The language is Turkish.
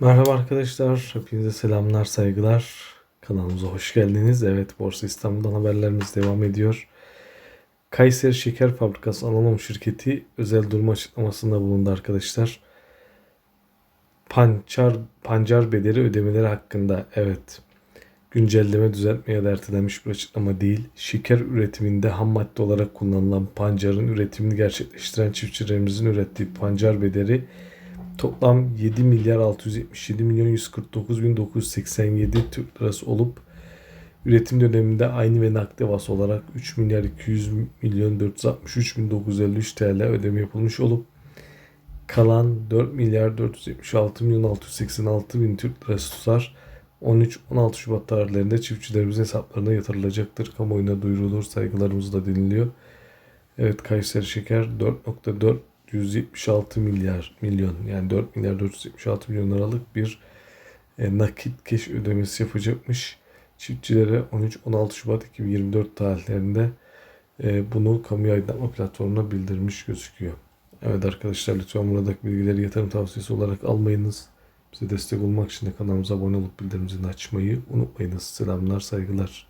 Merhaba arkadaşlar, hepinize selamlar, saygılar. Kanalımıza hoş geldiniz. Evet, Borsa İstanbul'dan haberlerimiz devam ediyor. Kayseri Şeker Fabrikası Anonim Şirketi özel durum açıklamasında bulundu arkadaşlar. Pancar, pancar bedeli ödemeleri hakkında evet güncelleme düzeltme ya ertelenmiş bir açıklama değil. Şeker üretiminde ham madde olarak kullanılan pancarın üretimini gerçekleştiren çiftçilerimizin ürettiği pancar bedeli toplam 7 milyar 677 milyon 149 bin 987 Türk lirası olup üretim döneminde aynı ve nakde havası olarak 3 milyar 200 milyon 463 bin 953 TL ödeme yapılmış olup kalan 4 milyar 476 milyon 686 bin Türk lirası tutar 13-16 Şubat tarihlerinde çiftçilerimizin hesaplarına yatırılacaktır. Kamuoyuna duyurulur. Saygılarımız da diniliyor. Evet Kayseri Şeker 4.4 176 milyar milyon yani 4 milyar 476 milyon liralık bir e, nakit keş ödemesi yapacakmış. Çiftçilere 13-16 Şubat 2024 tarihlerinde e, bunu kamu aydınlatma platformuna bildirmiş gözüküyor. Evet arkadaşlar lütfen buradaki bilgileri yatırım tavsiyesi olarak almayınız. Bize destek olmak için de kanalımıza abone olup bildirim açmayı unutmayınız. Selamlar, saygılar.